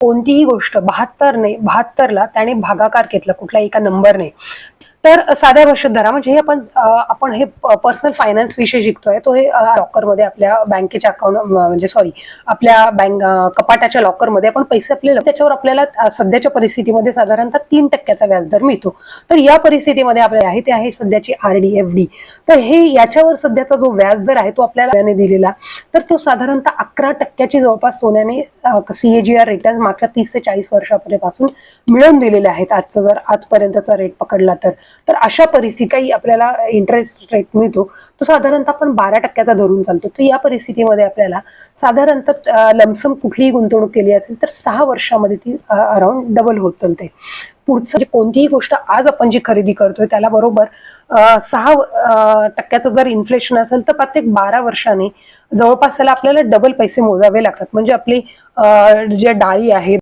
कोणतीही गोष्ट बहात्तरने बहात्तरला त्याने भागाकार घेतला कुठल्या एका नंबरने तर साध्या भाषेत धरा. म्हणजे हे आपण आपण हे पर्सनल फायनान्स विषयी शिकतोय. तो हे लॉकरमध्ये आपल्या बँकेच्या अकाउंट म्हणजे सॉरी आपल्या बँक कपाटाच्या लॉकरमध्ये आपण पैसे आपले त्याच्यावर आपल्याला सध्याच्या परिस्थितीमध्ये साधारणतः तीन टक्क्याचा व्याजदर मिळतो. तर या परिस्थितीमध्ये आपल्याला आहे ते आहे सध्याची आरडी एफ डी तर हे याच्यावर सध्याचा जो व्याजदर आहे तो आपल्याला दिलेला. तर तो साधारणतः अकरा टक्क्याची जवळपास सोन्याने सीएजीआर रिटर्न मागच्या तीस ते चाळीस वर्षापर्यंत मिळवून दिलेले आहेत. आजचा जर आजपर्यंतचा रेट पकडला तर. तर अशा परिस्थिती काही आपल्याला इंटरेस्ट रेट मिळतो तो साधारणतः आपण बारा टक्क्याचा धरून चालतो. तर या परिस्थितीमध्ये आपल्याला साधारणतः लमसम कुठलीही गुंतवणूक केली असेल तर सहा वर्षामध्ये ती अराउंड डबल होत चालते. पुढचं म्हणजे कोणतीही गोष्ट आज आपण जी खरेदी करतोय त्याला बरोबर सहा टक्क्याचं जर इन्फ्लेशन असेल तर प्रत्येक बारा वर्षाने जवळपास त्याला आपल्याला डबल पैसे मोजावे लागतात. म्हणजे आपली जे ज्या डाळी आहेत